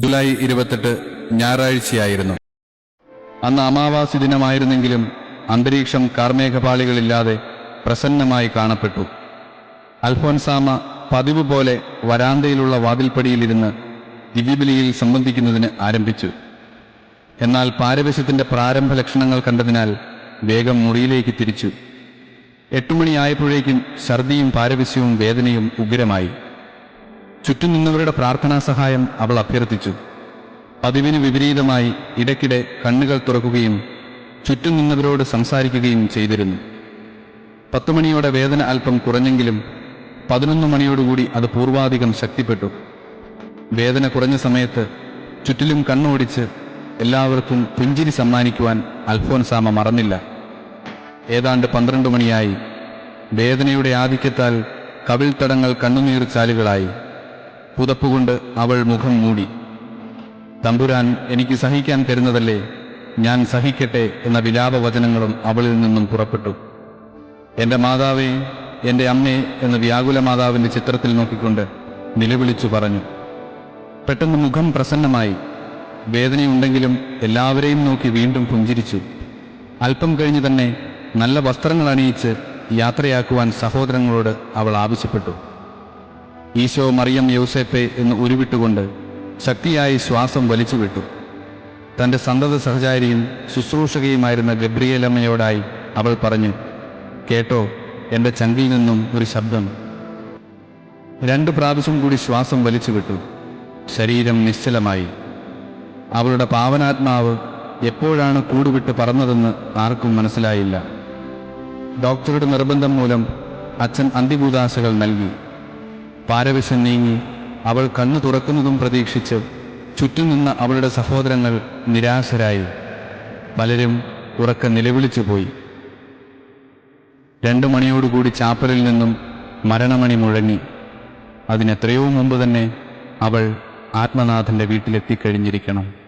July ഇരുപത്തെട്ട് ഞായറാഴ്ചയായിരുന്നു. അന്ന് അമാവാസി ദിനമായിരുന്നെങ്കിലും അന്തരീക്ഷം കാർമേഘപാളികളില്ലാതെ പ്രസന്നമായി കാണപ്പെട്ടു. അൽഫോൻസാമ പതിവ് പോലെ വരാന്തയിലുള്ള വാതിൽപ്പടിയിലിരുന്ന് ദിവ്യബലിയിൽ സംബന്ധിക്കുന്നതിന് ആരംഭിച്ചു. എന്നാൽ പാരവശ്യത്തിന്റെ പ്രാരംഭ ലക്ഷണങ്ങൾ കണ്ടതിനാൽ വേഗം മുറിയിലേക്ക് തിരിച്ചു. എട്ടുമണിയായപ്പോഴേക്കും ഛർദിയും പാരവശ്യവും വേദനയും ഉഗ്രമായി. ചുറ്റും നിന്നവരുടെ പ്രാർത്ഥനാ സഹായം അവൾ അഭ്യർത്ഥിച്ചു. പതിവിന് വിപരീതമായി ഇടയ്ക്കിടെ കണ്ണുകൾ തുറക്കുകയും ചുറ്റും നിന്നവരോട് സംസാരിക്കുകയും ചെയ്തിരുന്നു. പത്തു മണിയോടെ വേദന അല്പം കുറഞ്ഞെങ്കിലും പതിനൊന്ന് മണിയോടുകൂടി അത് പൂർവാധികം ശക്തിപ്പെട്ടു. വേദന കുറഞ്ഞ സമയത്ത് ചുറ്റിലും കണ്ണോടിച്ച് എല്ലാവർക്കും പുഞ്ചിരി സമ്മാനിക്കുവാൻ അൽഫോൻസാമ മറന്നില്ല. ഏതാണ്ട് പന്ത്രണ്ട് മണിയായി. വേദനയുടെ ആധിക്യത്താൽ കവിൾത്തടങ്ങൾ കണ്ണുനീർ ചാലുകളായി. പുതപ്പുകൊണ്ട് അവൾ മുഖം മൂടി. തമ്പുരാൻ എനിക്ക് സഹിക്കാൻ തരുന്നതല്ലേ? ഞാൻ സഹിക്കട്ടെ എന്ന വിലാപവചനങ്ങളും അവളിൽ നിന്നും പുറപ്പെട്ടു. എന്റെ മാതാവേ എന്റെ അമ്മേ എന്ന വ്യാകുല മാതാവിന്റെ ചിത്രത്തിൽ നോക്കിക്കൊണ്ട് നിലവിളിച്ചു പറഞ്ഞു. പെട്ടെന്ന് മുഖം പ്രസന്നമായി. വേദനയുണ്ടെങ്കിലും എല്ലാവരെയും നോക്കി വീണ്ടും പുഞ്ചിരിച്ചു. അല്പം കഴിഞ്ഞ് തന്നെ നല്ല വസ്ത്രങ്ങൾ അണിയിച്ച് യാത്രയാക്കുവാൻ സഹോദരങ്ങളോട് അവൾ ആവശ്യപ്പെട്ടു. ഈശോ മറിയം യൗസേപ്പെ എന്ന് ഉരുവിട്ടുകൊണ്ട് ശക്തിയായി ശ്വാസം വലിച്ചുവിട്ടു തന്റെ സന്തത സഹചാരിയും ശുശ്രൂഷകയുമായിരുന്ന ഗബ്രിയേലമ്മയോടായി അവൾ പറഞ്ഞു കേട്ടോ എന്റെ ചങ്കിൽ നിന്നും ഒരു ശബ്ദം. രണ്ടു പ്രാവശ്യം കൂടി ശ്വാസം വലിച്ചുവിട്ടു ശരീരം നിശ്ചലമായി. അവളുടെ പാവനാത്മാവ് എപ്പോഴാണ് കൂടുവിട്ട് പറന്നതെന്ന് ആർക്കും മനസ്സിലായില്ല. ഡോക്ടറുടെ നിർബന്ധം മൂലം അച്ഛൻ അന്തിഭൂതാശകൾ നൽകി. പാരവശ്യം നീങ്ങി അവൾ കണ്ണു തുറക്കുന്നതും പ്രതീക്ഷിച്ച് ചുറ്റും നിന്ന അവളുടെ സഹോദരങ്ങൾ നിരാശരായി. പലരും ഉറക്ക നിലവിളിച്ചു പോയി. രണ്ടു മണിയോടുകൂടി ചാപ്പലിൽ നിന്നും മരണമണി മുഴങ്ങി. അതിനെത്രയോ മുമ്പ് തന്നെ അവൾ ആത്മനാഥന്റെ വീട്ടിലെത്തിക്കഴിഞ്ഞിരിക്കണം.